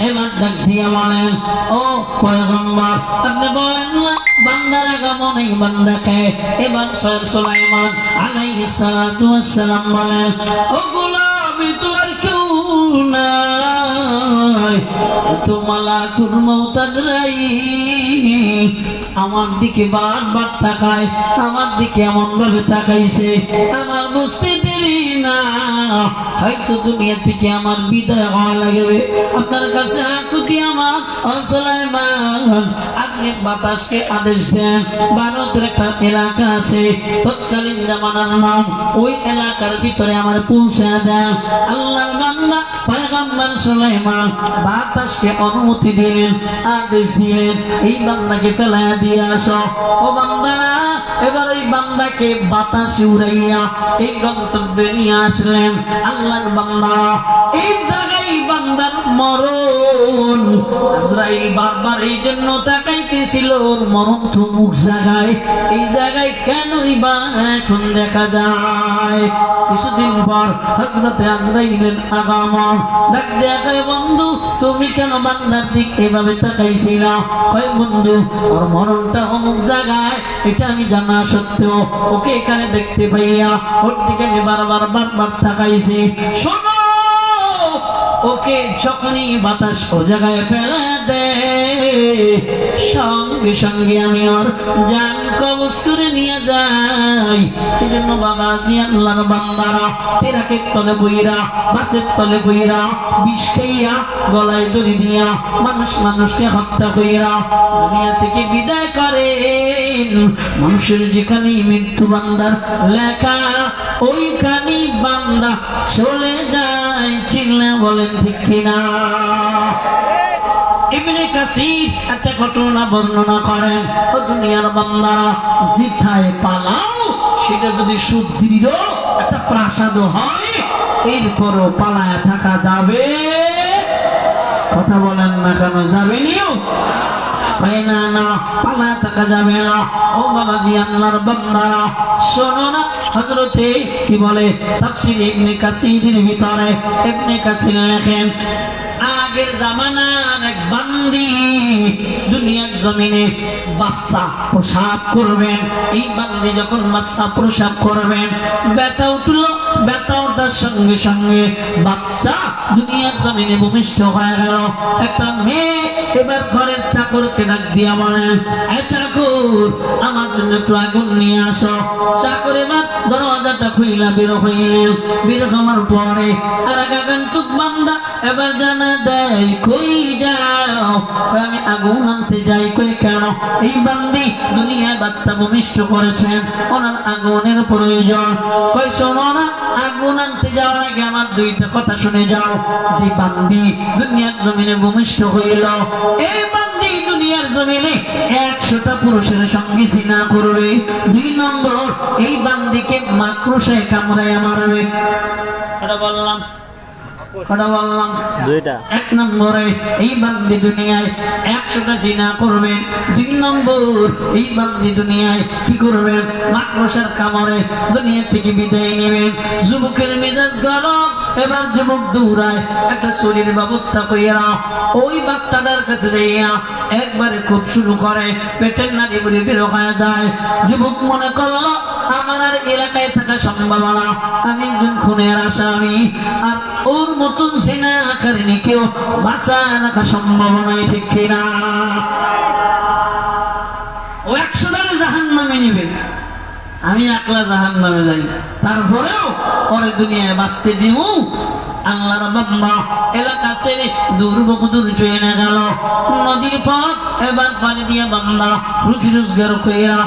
এবার ডাক দিয়া বলেন ও পয়গম্বর, আপনি বলেন না, বান্দারা আগমন এই বান্দাকে এবার সৈয়দ সুলাইমান আলাইহিস সালাতু ওয়াস সালাম বলেন ও গোলামি তো আর কেউ নাই তো মালাকুল মউত আজরাইল আমার দিকে বারবার তাকায়, আমার দিকে এমন ভাবে তাকাইছে আমার বুঝতে দেরি না। হয়তো দুনিয়া থেকে আমার বিদায় হওয়া লাগবে। আপনার কাছে আকুতি আমার অসলাইমান আপনি বাতাসকে আদেশ দেন ভারতের একটা এলাকা আছে, তৎকালীন জামানার নাম। ওই এলাকার ভিতরে আমার পৌঁছে দেন আল্লাহর বান্দা, পয়গম্বর সুলাইমান বাতাসকে অনুমতি দিলেন, আদেশ দিলেন, এই বান্দাকে ফেলাইয়া দিয়ে ও এবার এই বান্দাকে বাতাসে উড়াইয়া এই গন্তব্যে নিয়ে আসলেন। আল্লাহর বান্দা, এই জায়গায় বান্দার মরণ আজরাইল বারবার এই জন্য তাকাইতেছিল ওর মরণ এই জায়গায় কেনই বা এখন দেখা যায়? কিছুদিন পর হজরতে আজরাইলের বন্ধু, তুমি কেন বান্দার দিক এভাবে তাকাইছিল? কয়, বন্ধু, ওর মরণটা অমুক জায়গায়। এটা আমি জানা সত্ত্বেও ওকে এখানে দেখতে পাইয়া ওর দিকে বারবার বারবার তাকাইছি। শোনো ওকে যখনই বাতাস ও জায়গায় ফেলে দে, সঙ্গে সঙ্গে আমি ওর জান কবজ করে নিয়ে যাই। এই জন্য বাবা জি আল্লাহর বান্দারা, তেরাকে তলে বইরা, বাসের তলে বইরা, বিষ খাইয়া, গলায় দড়ি দিয়া, মানুষ মানুষকে হত্যা কইরা দুনিয়া থেকে বিদায় করেন। মানুষের যেখানে মৃত্যু বান্দার লেখা ওইখানে বান্দা চলে যায়। বলেন, ঠিক কিনা? একটা ঘটনা বর্ণনা করেন, ও দুনিয়ার জিথায় পালাও, সেটা যদি সুদৃঢ় একটা প্রাসাদ হয়, এরপরও পালায় থাকা যাবে। কথা বলেন না কেন, যাবে নিও। না না থাকা যাবে না। ও বাবাজি আল্লাহর বান্দারা শোনো না, হযরতে কি বলে? তাফসীর ইবনে কাসিরের ভিতরে, ইবনে কাসির লেখেন, আগের জামানার এক বান্দি দুনিয়ার জমিনে বাচ্চা প্রসাব করবেন। এই বান্দি যখন বাচ্চা প্রসাব করবেন, ব্যথা উঠল, ব্যথা সঙ্গে সঙ্গে বাচ্চা দুনিয়ার জমিনে ভূমিষ্ঠ হয়ে গেল। একটা মেয়ে এবার ঘরের চাকরকে ডাক দিয়া বলেন চাকর আমার জন্য একটু আগুন নিয়ে আসো। চাকর এবার দরওয়াজাটা খুইলা বের হইলেন বের হওয়ার পরে আর এক বান্দা, এবার জানা দেয় কই যাও। আমি আগুন আনতে যাই কই কেন? এই বান্দি দুনিয়ায় বাচ্চা ভূমিষ্ঠ করেছেন ওনার আগুনের প্রয়োজন। কই শোনো না, আগুন আনতে যাওয়ার আগে আমার দুইটা কথা শুনে যাও। যে বান্দি দুনিয়ার জমিনে ভূমিষ্ঠ হইল, এই বান্দি একশোটা পুরুষের সঙ্গে জিনা করবে। দুই নম্বর এই বান্দিকে মাকড়সায় কামড়ায় মারবে। এটা বললাম। কথা বললাম। দুইটা। এক নম্বরে এই বান্দি দুনিয়ায় একশোটা জিনা করবেন দুই নম্বর এই বান্দি দুনিয়ায় কি করবেন মাকড়সার কামড়ে দুনিয়া থেকে বিদায় নেবেন যুবকের মেজাজ গরম। এবার যুবক দৌড়ায়, একটা শরীর ব্যবস্থা করিয়া ওই বাচ্চাটার কাছে দেয়া একবারে খুব শুরু করে, পেটের নারী বলে বের হয়ে যায়। যুবক মনে করল, আমার আর এলাকায় থাকা সম্ভব না, আমি একজন খুনের আসামি। আর ওর মতন সেনা আকারিনী কেউ বাঁচা রাখা সম্ভব নয়, ঠিক কিনা? ও একশো টাকা জাহান নামে নিবে। আমি একলা জাহান নামে যাই। তারপরেও পরে দুনিয়ায় বাঁচতে দিব আল্লাহর বাম্মা এলাকা ছেড়ে দুর্ভোগ দূর চলে গেল। নদীর পথ এবার পানি দিয়ে বান্দা রুজি রোজগার কইরা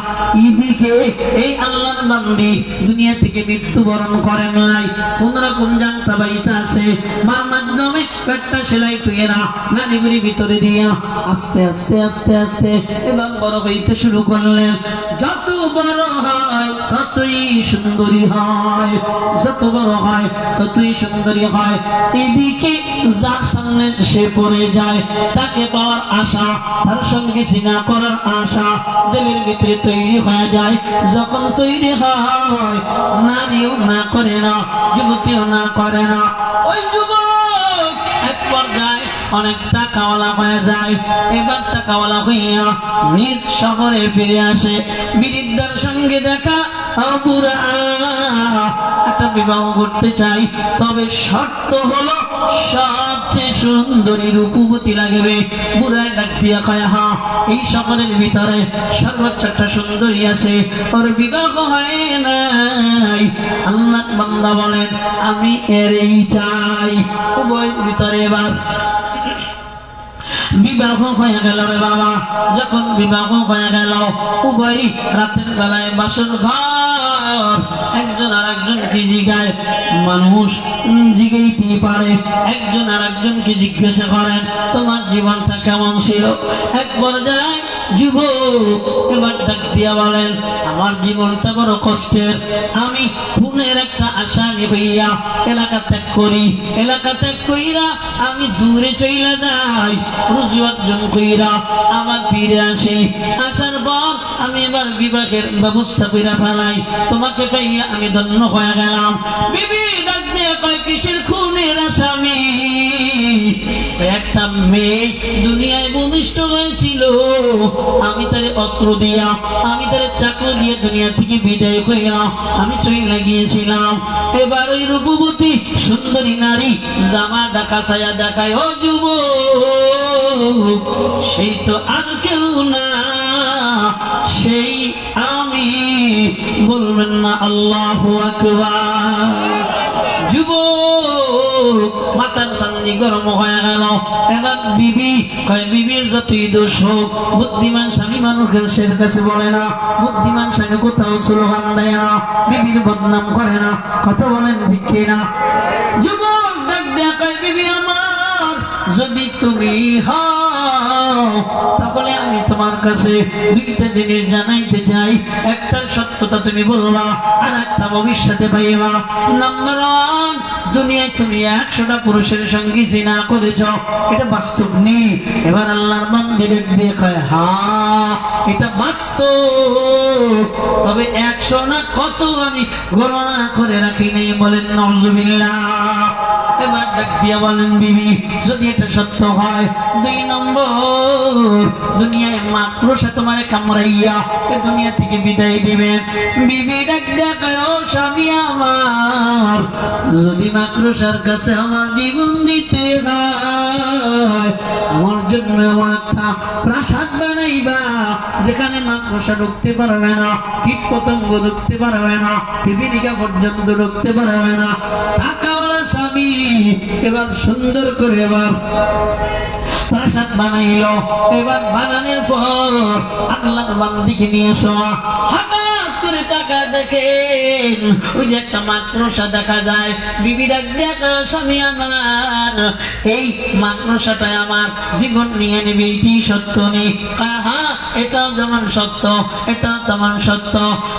ইদিকে এই আল্লাহর বান্দি দুনিয়া থেকে মৃত্যুবরণ করে নাই। কোন রকম জানতা বাইসা আছে? মার মাধ্যমে পেটটা সেলাই কইরা নানিগুড়ি ভিতরে দিয়া আস্তে আস্তে আস্তে আস্তে এবার বড় হইতে শুরু করলেন। যত বড় হয় তত সুন্দরী হয়, যত বড় হয় ততই সুন্দরী হয়। এদিকে যার সামনে সে পড়ে যায়, তাকে পাওয়ার আশা, তার সঙ্গে সিনা করার আশা দিলের ভিতরে তৈরি হয়ে যায়। যখন তৈরি হয়, নারীও না করে না, যুবতীও না করে না। ওই যুবক এক পর্যায়ে অনেক টাকাওয়ালা হয়ে যায়। এবার টাকাওয়ালা হইয়া নিজ শহরে ফিরে আসে। বিরিদ্দার সঙ্গে দেখা একটা বিবাহ করতে চাই, তবে শর্ত হলো, সবচেয়ে সুন্দরী রূপবতী লাগবে বুড়ায় ডাক দিয়া কয় হা, এই শহরের ভিতরে, সর্বোচ্চ একটা সুন্দরী আছে, ওর বিবাহ হয় নাই আল্লাহ বান্দা বলেন আমি এরই চাই, উভয় ভিতরে এবার বিবাহ হয়ে গেল রে বাবা। যখন বিবাহ হয়ে গেল, উভয় রাতের বেলায় বাসর ঘর। একজন আর একজনকে জিগায় মানুষ জিগাইতে পারে। একজন আর একজনকে জিজ্ঞাসা করেন, তোমার জীবনটা কেমন ছিল? এক পর্যায়ে যুবক এবার ডাক দিয়া বলেন, আমার জীবনটা বড় কষ্টের। আমি খুনের একটা এলাকা ত্যাগ করি, এলাকা ত্যাগ কইরা আমি দূরে যাই কইরা আবার ফিরে আসি। আসার পর আমি এবার বিবাহের ব্যবস্থা কইরা ফেলাই। তোমাকে পাইয়া আমি ধন্য হয়ে গেলাম। বিবি ডাক দিয়ে কয়, কিসের খুনের আসামি? একটা মেয়ে দুনিয়ায় ভূমিষ্ঠ হয়েছিল। আমি তার অস্ত্র দিয়া, আমি তার চাকর দিয়ে দুনিয়া থেকে বিদায় হইয়া আমি চলে গিয়েছিলাম এবার ওই রূপবতী সুন্দরী নারী জামা ডাকা, ছায়া দেখায় ও যুব সেই তো আর কেউ না, সেই আমি। বলবেন না, আল্লাহ আকবার। সামনে গরম হয়ে গেল এবার বিবি, কয়, বিবির যতই দোষ হোক বুদ্ধিমান স্বামী মানুষের কাছে বলে না। বুদ্ধিমান স্বামী কোথাও স্লোগান দেয় না। বিবির বদনাম করে না। কথা বলেন না যুবক দেখ বিবি আমার, যদি তুমি হও তাহলে আমি তোমার কাছে দুইটা জিনিস জানাইতে চাই। একটা সত্যতা তুমি বলবা, আর একটা ভবিষ্যতে পাইবা। নাম্বার ওয়ান দুনিয়ায় তুমি একশোটা পুরুষের সঙ্গে জিনা করেছ, এটা বাস্তব নেই এবার আল্লাহর মন্দিরের দিয়ে হা, এটা বাস্তব। তবে একশো না কত আমি গণনা করে রাখি নেই বলেন নজবিল্লা এবার ডাক দিয়া বলেন, বিবি, যদি এটা সত্য হয়, দুই নম্বর, দুনিয়ায় মাকড়সা তোমার কামড়াইয়া এ দুনিয়া থেকে বিদায় দিবেন বিবি ডাক ও স্বামী আমার, যদি মাকড়সার কাছে আমার জীবন দিতে হয়, আমার জন্য আমার একটা প্রাসাদ বানাইবা, যেখানে মাকড়সা ঢুকতে পারবে না, কীট পতঙ্গ ঢুকতে পারবে না পিপিলিকা পর্যন্ত ঢুকতে পারবে না, টাকাওয়ালা স্বামী। এবার সুন্দর করে এবার প্রাসাদ বানাইল। এবার বানানোর পর আল্লাহর বান্দিকে নিয়ে এসো।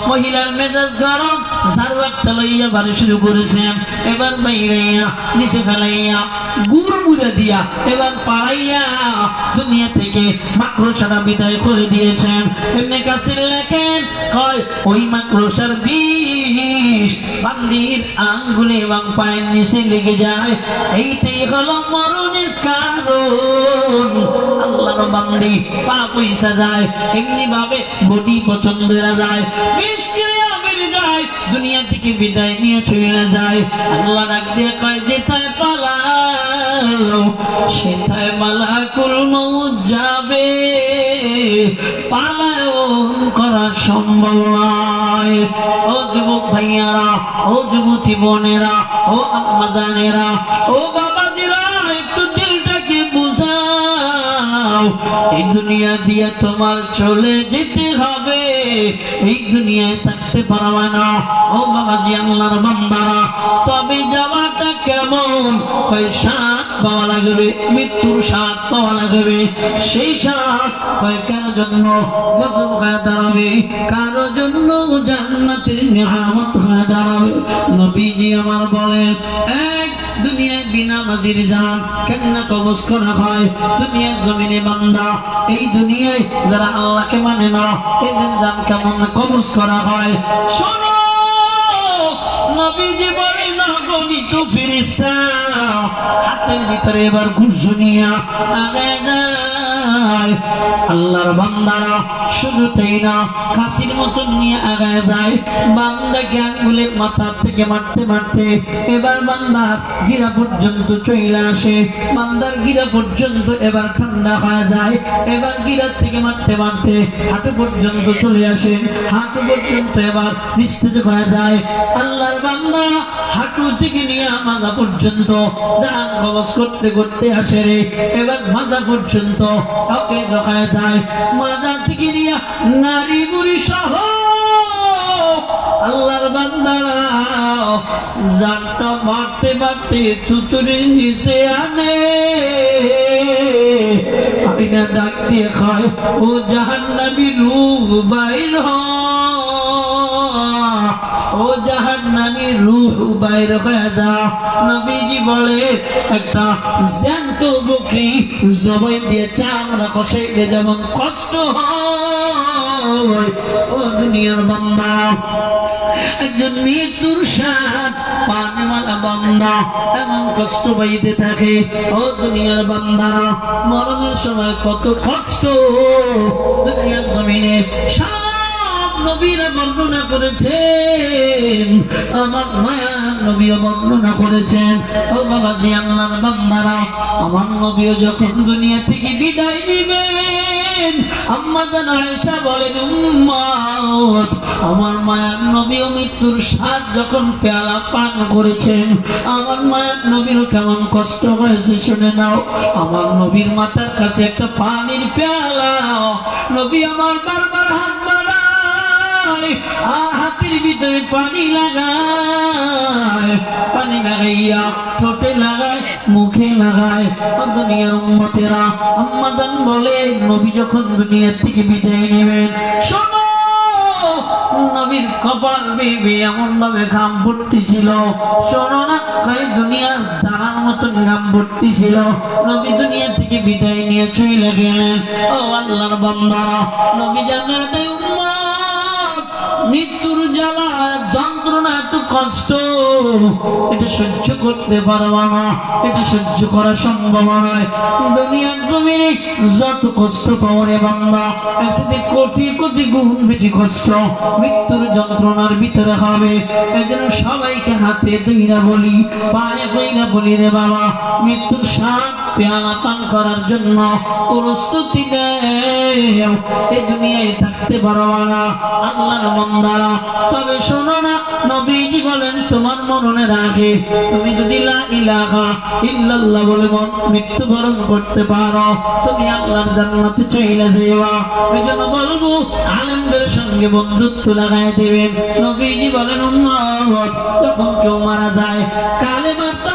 মহিলার মেজাজ গরম লইয়া বাড়ি শুরু করেছেন। এবার বাইরাইয়া নিচে ফেলাইয়া গুড় মুড়ে দিয়া এবার পাড়াইয়া দুনিয়া থেকে মাকড়সাটা বিদায় করে দিয়েছেন। এমনি কাছে লেখেন, কয়, ওই বিষ। বান্দির আঙ্গুলে এবং পায়ের নিচে লেগে যায়। এইটাই হলো মরণের কারণ। আল্লাহর বান্দি পা পয়সা যায় এমনি ভাবে যায়। যায়, দুনিয়া থেকে বিদায় নিয়ে চলে যায়। আল্লাহ ডাক দিয়ে কয়, যেথায় পালাও, সেথায় মালাকুল মৌত যাবে। পালায়ন করা সম্ভব নয়। ও যুবক ভাইয়ারা, ও যুবতী বোনেরা, ও আম্মাজানেরা, ও বাবাজিরা, একটু দিলটাকে বুঝাও। এই দুনিয়া দিয়ে তোমার চলে যেতে হবে, এই দুনিয়ায় থাকতে পারবে না ও বাবাজি আল্লাহর বান্দারা, তবে যাওয়াটা কেমন? কয়, সাত পাওয়া লাগবে, মৃত্যুর সাত পাওয়া লাগবে। সেই সাত, কয়, কার জন্য গজব হয়ে দাঁড়াবে? কারও জন্য জান্নাতের নিয়ামত হয়ে দাঁড়াবে? নবীজি আমার বলেন এক দুনিয়ায় বিনা মাজির যান কেমন কবজ করা হয়? দুনিয়ার জমিনে বান্দা, এই দুনিয়ায় যারা আল্লাহকে মানে না, এদের যান কেমন কবজ করা হয়? শোনো, নবীজি বলে, না গণিত ফিরিস্তা হাতের ভিতরে এবার ঘুষনিয়া আগে যায় আল্লাহর বান্দারা শুধু তাই না খাসির মতন নিয়ে আগায় যায়। বান্দাকে আঙ্গুলের মাথা থেকে মারতে মারতে এবার বান্দার গিরা পর্যন্ত চলে আসে। বান্দার গিরা পর্যন্ত এবার ঠান্ডা হয়ে যায়। এবার গিরার থেকে মারতে মারতে হাঁটু পর্যন্ত চলে আসে। হাঁটু পর্যন্ত এবার নিস্তেজ হয়ে যায়। আল্লাহর বান্দা হাঁটু থেকে নিয়ে মাজা পর্যন্ত, জান কবজ করতে করতে আসে রে। এবার মাজা পর্যন্ত ওকে জখায় যায়। মাজা থেকে নিয়ে নারী বুড়ি সহ আল্লাহর বান্দারা জানটা মারতে মারতে তুতুরের নিচে আনে। আমি না ডাক দিয়ে খায় ও জাহান্নাবী রূহ বাইর হ। ও হয়ে যা নবীজি বলে, একটা জ্যান্ত বকরি জবাই দিয়ে চামড়া কষাইলে যেমন কষ্ট হয়। দুনিয়ার বান্দা, একজন মৃত্যুর পানিওয়ালা বান্দা, এমন কষ্ট পাইতে থাকে। ও দুনিয়ার বান্দারা, মরণের সময় কত কষ্ট। দুনিয়ার জমিনে সব নবীরা বর্ণনা করেছেন। আমার মায়া নবীও বর্ণনা করেছেন। ও বাবা জি আল্লাহর বান্দারা, আমার নবীও যখন দুনিয়া থেকে বিদায় নিবেন আমার মায়ার মৃত্যুর স্বাদ যখন পেয়ালা পান করেছেন, আমার মায়ার নবীর কেমন কষ্ট হয়েছে শুনে নাও। আমার নবীর মাথার কাছে একটা পানির পেয়ালা। নবী আমার বারবার হাত বিদায় শোনো ঘাম ভর্তি ছিল। শোনো না দুনিয়ার দাঁড়ার মতন ঘাম ভর্তি ছিল। নবী দুনিয়া থেকে বিদায় নিয়ে চলে গেলেন। ও আল্লাহর বান্দারা, নবী জানা মৃত্যুর জ্বালা, যন্ত্রণা এত কষ্ট। এটা সহ্য করতে পারব না, এটা সহ্য করা সম্ভব নয়। দুনিয়ার জমিনে যত কষ্ট পাওয়ারে এর সাথে কোটি কোটি গুণ বেশি কষ্ট। মৃত্যুর যন্ত্রণার ভিতরে হবে। এই জন্য সবাইকে হাতে দইরা বলি, পায়ে দইরা বলি রে বাবা, মৃত্যুর সাত পেয়ালা পান করার জন্য প্রস্তুতি এই দুনিয়ায় থাকতে পারবা না। আল্লাহর মন্দারা। তবে শোনো না, নবীজি বলেন, তোমার মরণের আগে তুমি যদি ইলাহা ইল্লাল্লাহ বলে মৃত্যুবরণ করতে পারো, তুমি আল্লাহর জান্নাতে চলে যাওয়া এই জন্য বলব, আলেমদের সঙ্গে বন্ধুত্ব লাগাই দেবেন। নবীজি বলেন, উম্মত, যখন কেউ মারা যায় কালে দাও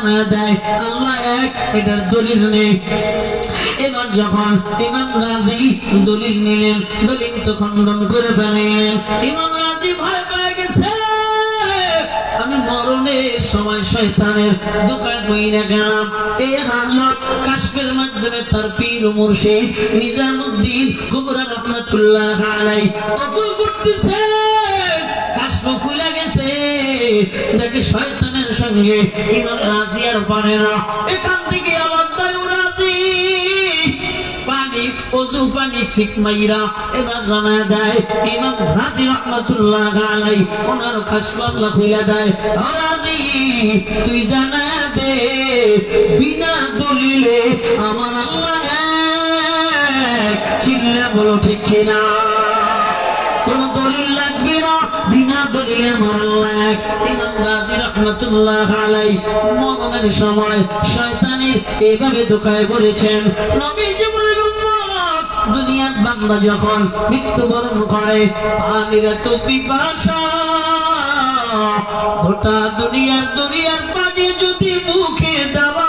জানা দেয়। আল্লাহ এক, এটার দলিল নেই। এবার যখন ইমাম রাজি দলিল নিলেন, দলিল তো খণ্ডন করে ফেলেন। ইমাম রাজি ভয় পেয়ে গেছে। আমি মরণের সময় শয়তানের দোকান বইরা গেলাম এই কাশফের মাধ্যমে তার পীর মুর্শিদ নিজামুদ্দিন কুবরা রহমাতুল্লাহ আলাই অকুল করতেছে। গেছে। দেখে, শয়তানের সঙ্গে ইমাম রাজি আর পারে না। এখান থেকে আবার তাই রাজি। পানি, অজু পানি দেয় দেয়। রাজি, তুই জানা দে, বিনা দলিলে আমার আল্লাহ চিল্লা বলো ঠিক কিনা? কোন দলিল আলাই মরণের সময় শয়তানের এভাবে দোকায় বলেন দুনিয়ার বান্দা যখন মৃত্যুবরণ করে, পানির পিপাসা গোটা দুনিয়ার দুনিয়ার পানি যদি মুখে দেওয়া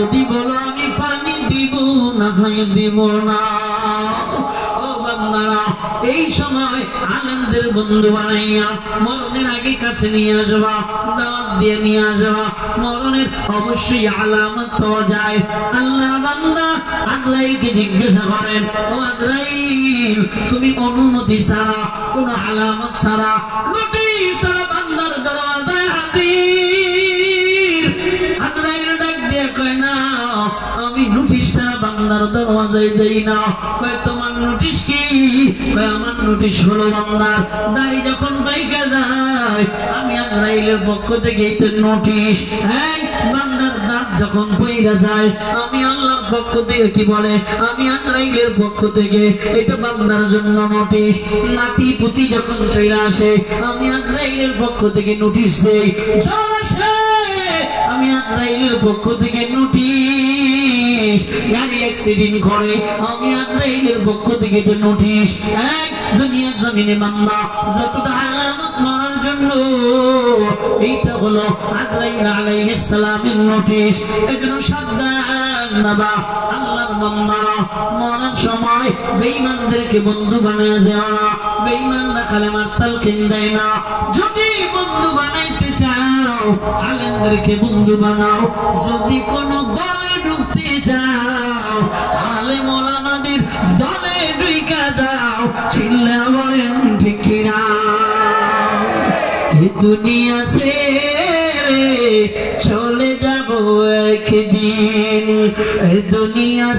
যদি বলো আমি পানি দিব, না হয় দিব না। এই সময় আনন্দের বন্ধু বানাইয়া মরণের আগে কাছে নিয়ে আসবা, দাওয়াত দিয়ে নিয়ে আসবা। মরণের অবশ্যই আলামত পাওয়া যায়। আল্লাহ বান্দা আজরাইলকে জিজ্ঞাসা করেন, ও আজরাইল, তুমি অনুমতি ছাড়া, কোন আলামত ছাড়া নোটিশ ছাড়া দরওয়াজায় যাই না। কয়, তোমার নোটিশ কি? কয়, আমার নোটিশ হলো দাড়ি যখন যায়, আমি আজরাইলের পক্ষ থেকে এই নোটিশ। হ্যাঁ বান্দার দাঁত যখন যায়, আমি আল্লাহর পক্ষ থেকে কি বলে? আমি আজরাইলের পক্ষ থেকে এটা বান্দার জন্য নোটিশ। নাতি পুতি যখন চলে আসে, আমি আজরাইলের পক্ষ থেকে নোটিশ দেই। আমি আজরাইলের পক্ষ থেকে নোটিশ। গাড়ি অ্যাক্সিডেন্ট করে, আমি আজরাইলের পক্ষ থেকে যে নোটিশ। এক দুনিয়ার জমিনে যতটা আলামত মারার জন্য, এইটা হলো আজরাইল নোটিশ। এজন্য সাবধান বাবা, আল্লাহর মরার সময় বেঈমানদেরকে বন্ধু বানায় না তালকিন দেয় না। যদি বন্ধু বানাইতে চাও আলেমদেরকে বন্ধু বানাও। যদি কোনো দলে ঢুকতে চাও, আলে মোলানাদের দলে ঢুইকা যাও, চিল্লা বলেন, ঠিক এ দুনিয়া চলে যাব একদিন। এ দুনিয়া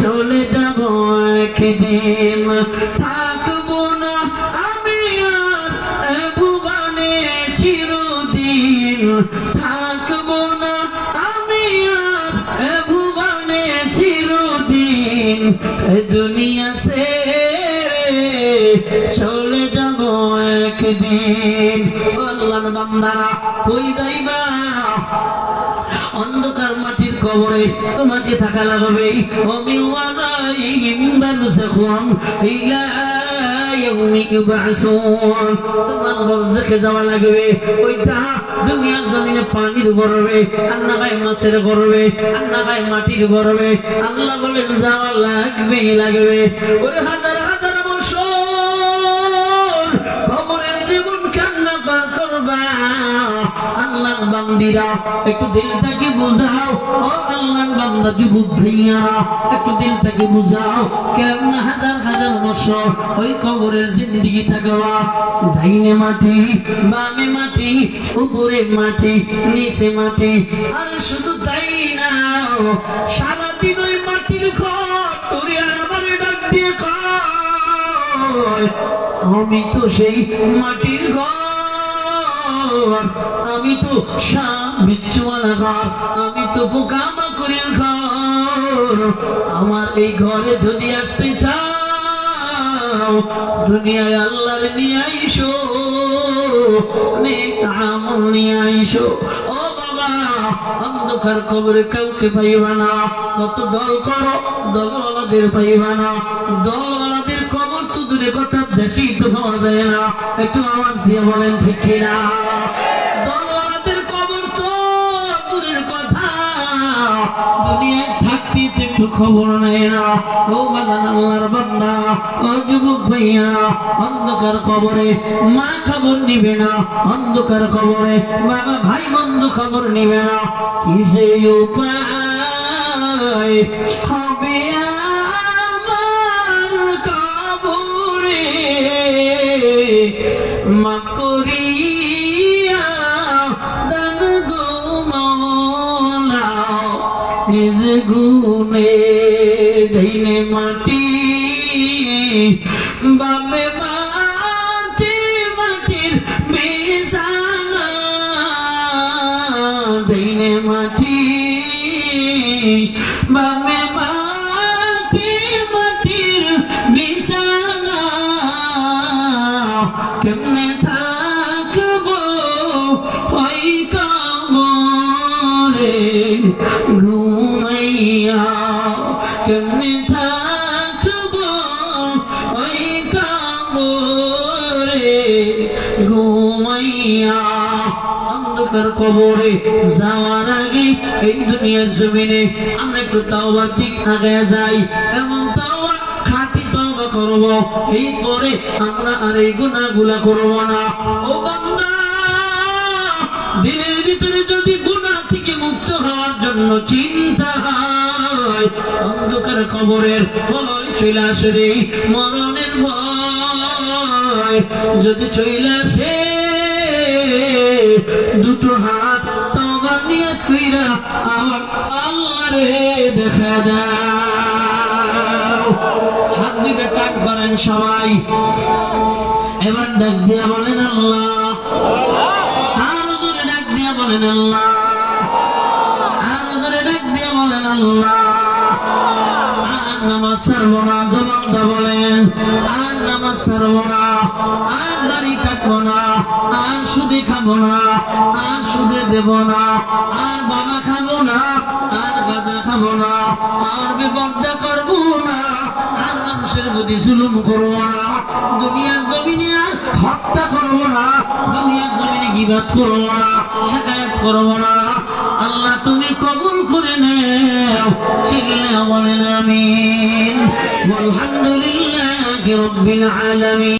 চলে যাব একদিন। থাকব দুনিয়া সে চলে যাব একদিন। আল্লাহ বান্দারা, কই যাইবা? অন্ধকার মাটির কবরে তোমাকে থাকা লাগবে আমি ওয়ারাইহিম বারযাখুম ইলা ইয়াউমি ইউবআসুন তোমার বরজাখে ওইটা দুনিয়ার জমিনে পানির গরবে আর না মাছের গরবে আর না গায়ে মাটির গরবে। আল্লাহ বলেন, যাওয়া লাগবে লাগবে। ওরে হাজার আল্লাহর বান্দিরা, একটু দিলটাকে বুঝাও। ও আল্লাহর বান্দা যুবক ভাইয়ারা একটু দিলটাকে বুঝাও। কেমন হাজার হাজার বছর ওই কবরের জিন্দিগি থাকবা? ডাইনে মাটি, বামে মাটি, উপরে মাটি, নিচে মাটি। আর শুধু তাই না সারাদিন ওই মাটির ঘর আমার ডাক দিয়ে আমি তো সেই মাটির ঘর আমি তো ঘর। আমি তো পোকামাকড়ের ঘর। আমার এই ঘরে যদি আসতে চাও, দুনিয়ায় আল্লাহর নিয়ে আইসো, নেক আমল নিয়ে আইসো। ও বাবা, অন্ধকার কবরে কাউকে পাইবা না। কত দল করো, দলওয়ালাদের পাইবা না। দলওয়ালাদের কবর তো দূরে কথা বেশি তো পাওয়া যায় না। একটু আওয়াজ দিয়ে বলেন, ঠিক কিনা? দুনিয়ায় থাকতে একটু খবর নেয় না। ও বাজান আল্লাহর বান্দা, ও যুবক ভাইয়া, অন্ধকার কবরে মা খবর নিবে না, অন্ধকার কবরে বাবা ভাই বন্ধু খবর নিবে না। কি যে উপায় হবে আমার কবরে? মা নিজ গুণে ধৈনে মাটি বামে অন্ধকার কবরে যাওয়ার আগে এই দুনিয়ার জমিনে আমরা একটু তাওবার দিক আগে যাই। এমন তাওবা, খাঁটি তওবা করব। এই পরে আমরা আর এই গুনাহগুলা করব না। ও দিলের ভিতরে যদি গুনাহ থেকে মুক্ত হওয়ার জন্য চিন্তা হয়, অন্ধকার কবরের ভয় চলে আসে মরণের ভয় যদি চলে আসে দুটো হাত তবা নিয়ে ছুইরা আমার আল্লাহরে দেখা দাও। হাত দিকে টাক করেন সবাই। এবার ডাক দিয়া বলেন আল্লাহ। আরও জোরে ডাক দিয়া বলেন আল্লাহ। আরও জোরে ডাক দিয়া বলেন আল্লাহ। আর নামাজ জবানটা বলেন। আর নামাজ না। আর দাড়ি কাটবো না আর সুদে খাব না, আর সুদে দেব না, আর বাবা খাব না, আর গাঁজা খাব না, আর বিপর্দা করব না, আর মানুষের প্রতি জুলুম করব না, দুনিয়ার জমিনে হত্যা করব না, দুনিয়ার জমিনে গিবাদ করব না শেখায়ত করব না। আল্লাহ তুমি কবুল করে নেও শিখলে বলেন আমিন। আলহামদুলিল্লাহ রব্বিল আলামিন।